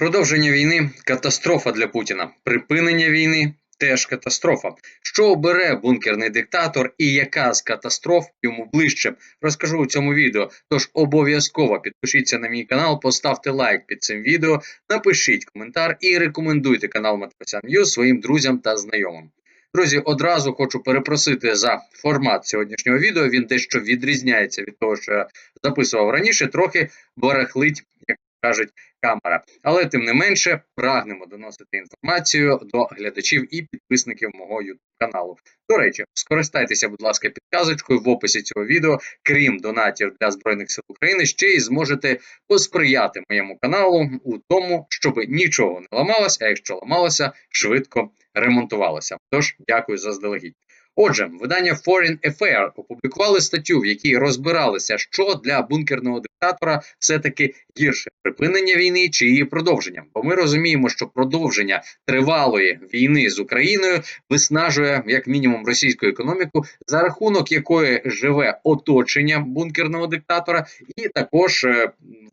Продовження війни катастрофа для Путіна. Припинення війни теж катастрофа. Що обере бункерний диктатор і яка з катастроф йому ближче? Розкажу у цьому відео. Тож обов'язково підпишіться на мій канал, поставте лайк під цим відео, напишіть коментар і рекомендуйте канал Матросян Ньюз своїм друзям та знайомим. Друзі, одразу хочу перепросити за формат сьогоднішнього відео. Він дещо відрізняється від того, що я записував раніше, трохи барахлить, як кажуть, камера. Але тим не менше прагнемо доносити інформацію до глядачів і підписників мого YouTube каналу. До речі, скористайтеся, будь ласка, підказочкою в описі цього відео, крім донатів для Збройних сил України, ще й зможете посприяти моєму каналу у тому, щоб нічого не ламалося, а якщо ламалося, швидко ремонтувалося. Тож дякую заздалегідь. Отже, видання Foreign Affair опублікували статтю, в якій розбиралися, що для бункерного диктатора все-таки гірше припинення війни чи її продовження. Бо ми розуміємо, що продовження тривалої війни з Україною виснажує як мінімум російську економіку, за рахунок якої живе оточення бункерного диктатора, і також е,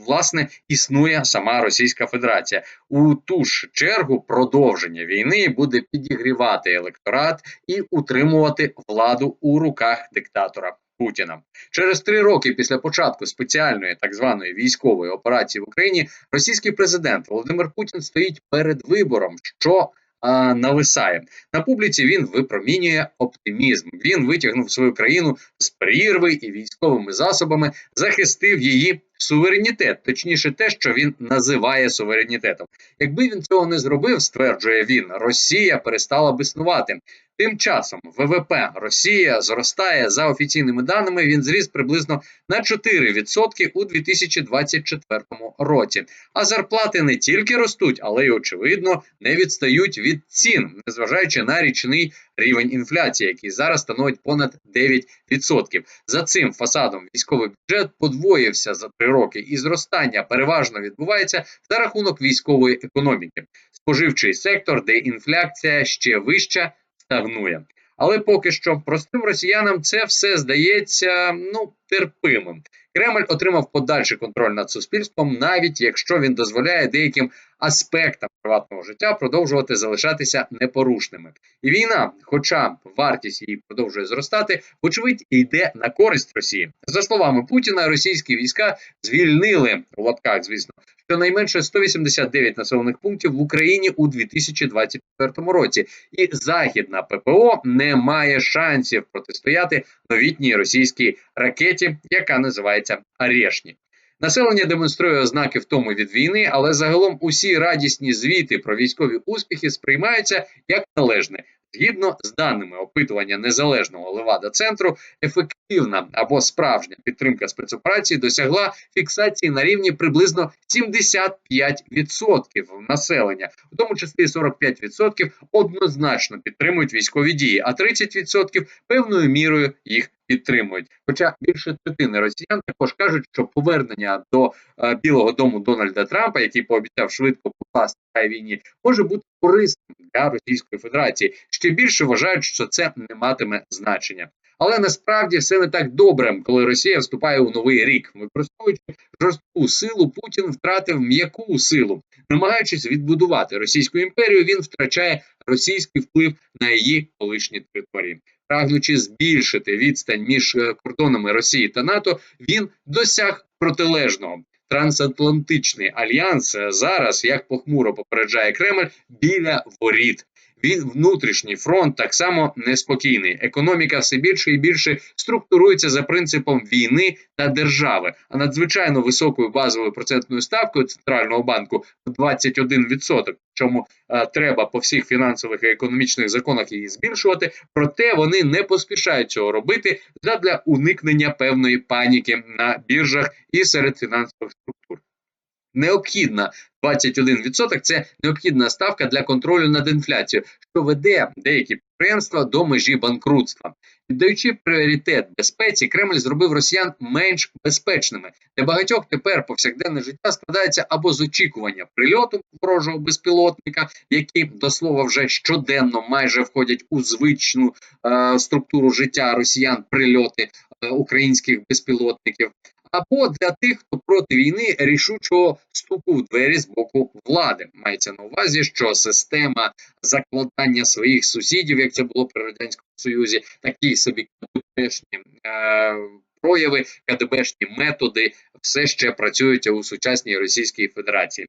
власне існує сама Російська Федерація. У ту ж чергу продовження війни буде підігрівати електорат і утримувати владу у руках диктатора. Путіна через три роки після початку спеціальної так званої військової операції в Україні російський президент Володимир Путін стоїть перед вибором, що а, нависає на публіці. Він випромінює оптимізм. Він витягнув свою країну з прірви і військовими засобами захистив її суверенітет, точніше, те, що він називає суверенітетом. Якби він цього не зробив, стверджує він, Росія перестала б існувати. Тим часом ВВП Росія зростає за офіційними даними. Він зріс приблизно на 4% у 2024 році. А зарплати не тільки ростуть, але й очевидно не відстають від цін, незважаючи на річний рівень інфляції, який зараз становить понад 9%. За цим фасадом військовий бюджет подвоївся за три роки, і зростання переважно відбувається за рахунок військової економіки. Споживчий сектор, де інфляція ще вища, стагнує. Але поки що простим росіянам це все здається ну терпимим. Кремль отримав подальший контроль над суспільством, навіть якщо він дозволяє деяким аспектам приватного життя продовжувати залишатися непорушними. І війна, хоча вартість її продовжує зростати, вочевидь йде на користь Росії. За словами Путіна, російські війська звільнили у лапках, звісно, щонайменше 189 населених пунктів в Україні у 2024 році, і західна ППО не має шансів протистояти новітній російській ракеті, яка називається Арешні. Населення демонструє ознаки втому від війни, але загалом усі радісні звіти про військові успіхи сприймаються як належне. Згідно з даними опитування незалежного левада центру, ефективна або справжня підтримка спецоперації досягла фіксації на рівні приблизно 75% населення, у тому числі 45% однозначно підтримують військові дії, а 30% певною мірою їх підтримують. Хоча більше третини росіян також кажуть, що повернення до е, Білого Дому Дональда Трампа, який пообіцяв швидко покласти край війні, може бути корисним для Російської Федерації. Ще більше вважають, що це не матиме значення. Але насправді все не так добре, коли Росія вступає у новий рік. Використовуючи жорстку силу, Путін втратив м'яку силу, намагаючись відбудувати Російську імперію, він втрачає російський вплив на її колишні території. Прагнучи збільшити відстань між е, кордонами Росії та НАТО, він досяг протилежного. Трансатлантичний альянс е, зараз, як похмуро попереджає Кремль, біля воріт. Він внутрішній фронт так само неспокійний. Економіка все більше і більше структурується за принципом війни та держави. А надзвичайно високою базовою процентною ставкою центрального банку 21%, Чому е, треба по всіх фінансових і економічних законах її збільшувати. Проте вони не поспішають цього робити для уникнення певної паніки на біржах і серед фінансових структур. Необхідна 21% – це необхідна ставка для контролю над інфляцією, що веде деякі підприємства до межі банкрутства. Віддаючи пріоритет безпеці, Кремль зробив росіян менш безпечними. Для багатьох тепер повсякденне життя складається або з очікування прильоту ворожого безпілотника, які до слова вже щоденно майже входять у звичну е, структуру життя росіян, прильоти е, українських безпілотників. Або для тих, хто проти війни рішучого стуку в двері з боку влади. Мається на увазі, що система закладання своїх сусідів, як це було при радянському союзі, такі собі кадебешні е, прояви, кадебешні методи все ще працюють у сучасній Російській Федерації.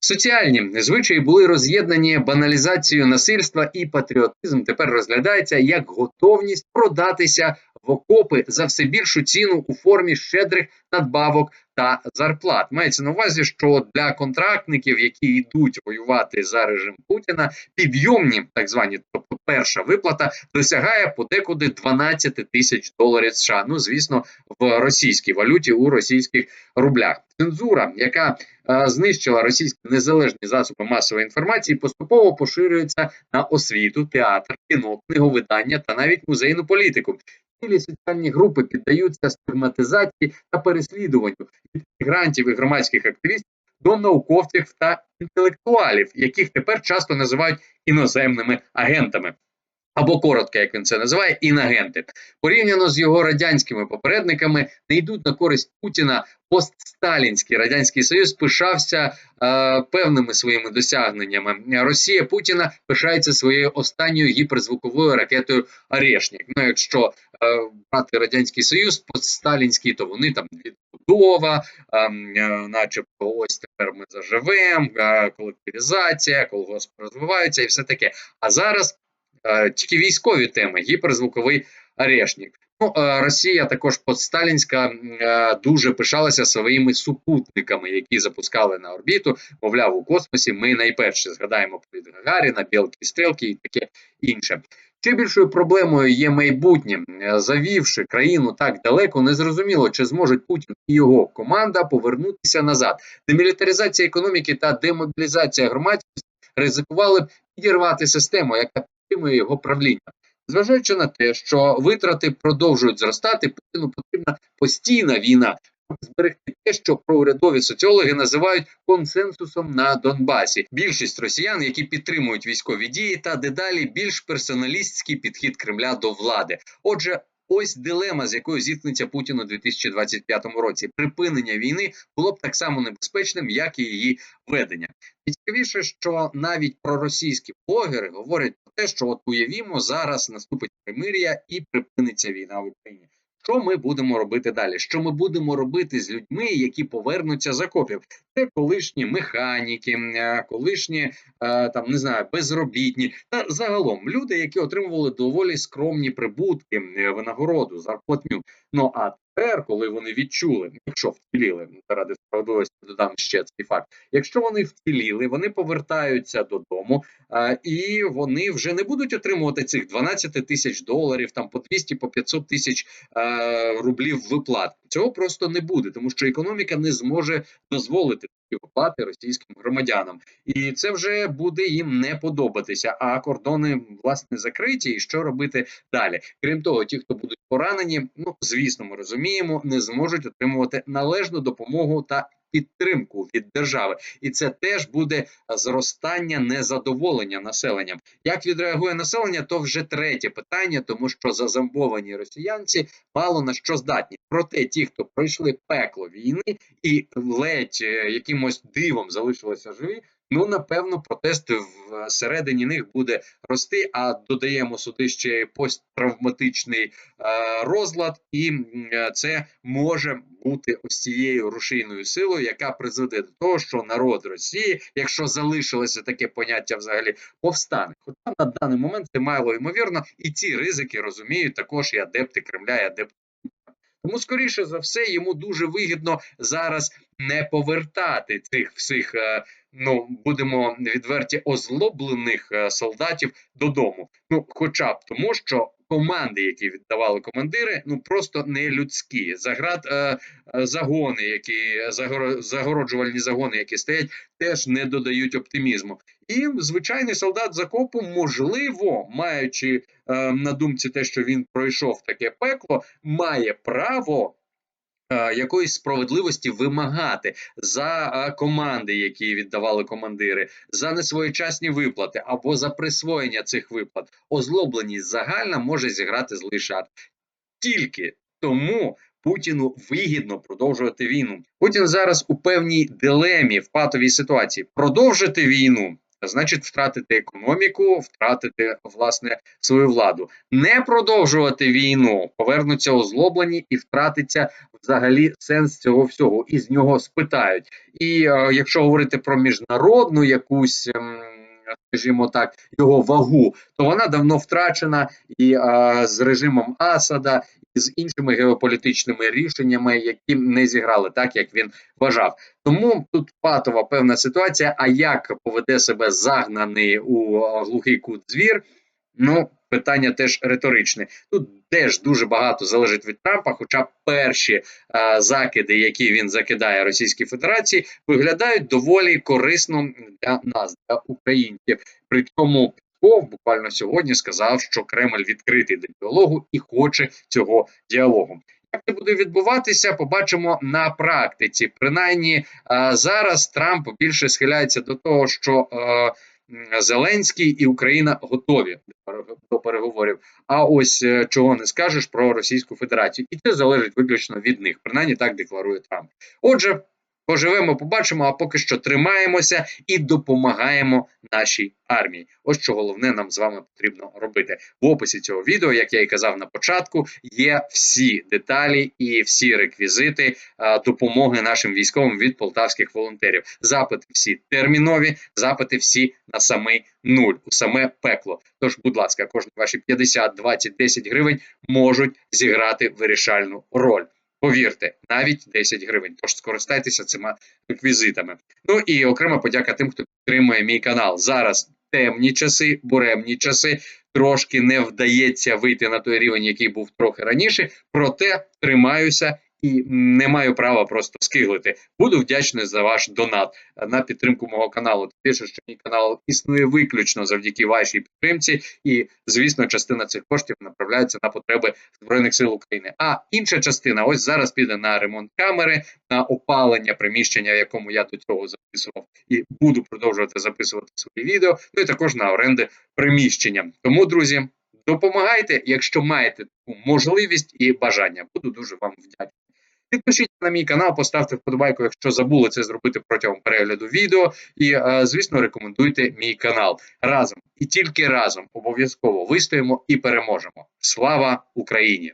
Соціальні звичаї були роз'єднані баналізацією насильства і патріотизм. Тепер розглядається як готовність продатися в окопи за все більшу ціну у формі щедрих надбавок та зарплат. Мається на увазі, що для контрактників, які йдуть воювати за режим Путіна, підйомні так звані, тобто перша виплата, досягає подекуди 12 тисяч доларів США. Ну звісно, в російській валюті у російських рублях. Цензура, яка е, знищила російські незалежні засоби масової інформації, поступово поширюється на освіту, театр, кіно, книговидання та навіть музейну політику. Цілі соціальні групи піддаються стигматизації та переслідуванню від мігрантів і громадських активістів до науковців та інтелектуалів, яких тепер часто називають іноземними агентами. Або коротко, як він це називає, інагенти. Порівняно з його радянськими попередниками, не йдуть на користь Путіна постсталінський радянський союз пишався е, певними своїми досягненнями. Росія Путіна пишається своєю останньою гіперзвуковою ракетою Орешник. Ну, якщо брати радянський союз, постсталінський, то вони там відбудова, е, е, начебто, ось тепер ми заживемо, е, колективізація, колгосп розвиваються і все таке. А зараз е, тільки військові теми, гіперзвуковий Орешник. Ну, е, Росія також постсталінська е, дуже пишалася своїми супутниками, які запускали на орбіту. Мовляв, у космосі ми найперше згадаємо про Гагаріна, Білки Стрілки і таке інше. Ще більшою проблемою є майбутнє. Е, Завівши країну так далеко, незрозуміло, чи зможуть Путін і його команда повернутися назад. Демілітаризація економіки та демобілізація громадськості ризикували б підірвати систему, яка підтримує його правління. Зважаючи на те, що витрати продовжують зростати, Путіну потрібна постійна війна, зберегти те, що проурядові соціологи називають консенсусом на Донбасі. Більшість росіян, які підтримують військові дії, та дедалі більш персоналістський підхід Кремля до влади. Отже. Ось дилема, з якою зіткнеться Путін у 2025 році. Припинення війни було б так само небезпечним, як і її ведення. І цікавіше, що навіть проросійські блогери говорять про те, що от уявімо, зараз наступить примир'я і припиниться війна в Україні. Що ми будемо робити далі? Що ми будемо робити з людьми, які повернуться з окопів? Це колишні механіки, е, колишні е, там не знаю, безробітні та загалом люди, які отримували доволі скромні прибутки, е, винагороду, зарплатню. Ну а тепер, коли вони відчули, якщо вціліли заради справедливості, додам ще цей факт. Якщо вони вціліли, вони повертаються додому, а, і вони вже не будуть отримувати цих 12 тисяч доларів, там по 200, по 500 тисяч а, рублів виплат. Цього просто не буде, тому що економіка не зможе дозволити такі виплати російським громадянам, і це вже буде їм не подобатися. А кордони власне закриті. І що робити далі? Крім того, ті, хто будуть поранені, ну звісно, ми розуміємо, не зможуть отримувати належну допомогу та підтримку від держави, і це теж буде зростання незадоволення населенням. Як відреагує населення, то вже третє питання, тому що зазомбовані росіянці мало на що здатні. Проте ті, хто пройшли пекло війни і ледь е, якимось дивом залишилися живі. Ну, напевно, протест всередині них буде рости. А додаємо сюди ще й посттравматичний е, розлад, і е, це може бути ось цією рушійною силою, яка призведе до того, що народ Росії, якщо залишилося таке поняття, взагалі повстане. Хоча на даний момент це мало ймовірно, і ці ризики розуміють також і адепти Кремля, і адепти. Тому, скоріше за все, йому дуже вигідно зараз не повертати цих всіх, е, ну будемо відверті, озлоблених е, солдатів додому. Ну, хоча б тому, що команди, які віддавали командири, ну просто не людські. Заград е, загони, які загоро- загороджувальні загони, які стоять, теж не додають оптимізму. І звичайний солдат з окопу, можливо, маючи е, на думці те, що він пройшов таке пекло, має право. Е, Якоїсь справедливості вимагати за е, команди, які віддавали командири, за несвоєчасні виплати або за присвоєння цих виплат. Озлобленість загальна може зіграти злий жарт. Тільки тому Путіну вигідно продовжувати війну. Путін зараз у певній дилемі в патовій ситуації продовжити війну. Значить, втратити економіку, втратити власне свою владу, не продовжувати війну, повернуться озлоблені і втратиться взагалі сенс цього всього. І з нього спитають. І е, якщо говорити про міжнародну якусь, ем, скажімо так, його вагу, то вона давно втрачена і а, з режимом Асада, і з іншими геополітичними рішеннями, які не зіграли так, як він вважав. Тому тут патова певна ситуація. А як поведе себе загнаний у глухий кут звір? Ну, питання теж риторичне. Тут теж дуже багато залежить від Трампа. Хоча перші е, закиди, які він закидає Російській Федерації, виглядають доволі корисно для нас, для українців. При цьому Песков буквально сьогодні сказав, що Кремль відкритий до діалогу і хоче цього діалогу. Як це буде відбуватися, побачимо на практиці. Принаймні е, зараз Трамп більше схиляється до того, що е, Зеленський і Україна готові до переговорів. А ось е, чого не скажеш про Російську Федерацію, і це залежить виключно від них. Принаймні так декларує Трамп. Отже, поживемо, побачимо. А поки що тримаємося і допомагаємо нашій армії. Ось що головне нам з вами потрібно робити. В описі цього відео, як я і казав на початку, є всі деталі і всі реквізити е, допомоги нашим військовим від полтавських волонтерів. Запити всі термінові, запити всі на самий нуль, у саме пекло. Тож, будь ласка, кожні ваші 50, 20, 10 гривень можуть зіграти вирішальну роль. Повірте, навіть 10 гривень. Тож скористайтеся цими реквізитами. Ну і окрема подяка тим, хто підтримує мій канал. Зараз темні часи, буремні часи. Трошки не вдається вийти на той рівень, який був трохи раніше. Проте тримаюся і не маю права просто скиглити. Буду вдячний за ваш донат на підтримку мого каналу. Більше, що мій канал існує виключно завдяки вашій підтримці, і звісно, частина цих коштів направляється на потреби збройних сил України. А інша частина ось зараз піде на ремонт камери, на опалення приміщення, в якому я до цього записував, і буду продовжувати записувати свої відео. Ну і також на оренди приміщення. Тому, друзі, допомагайте, якщо маєте таку можливість і бажання. Буду дуже вам вдячний. Підпишіться на мій канал, поставте вподобайку, якщо забули це зробити протягом перегляду відео. І, е, звісно, рекомендуйте мій канал. Разом і тільки разом обов'язково вистоїмо і переможемо. Слава Україні!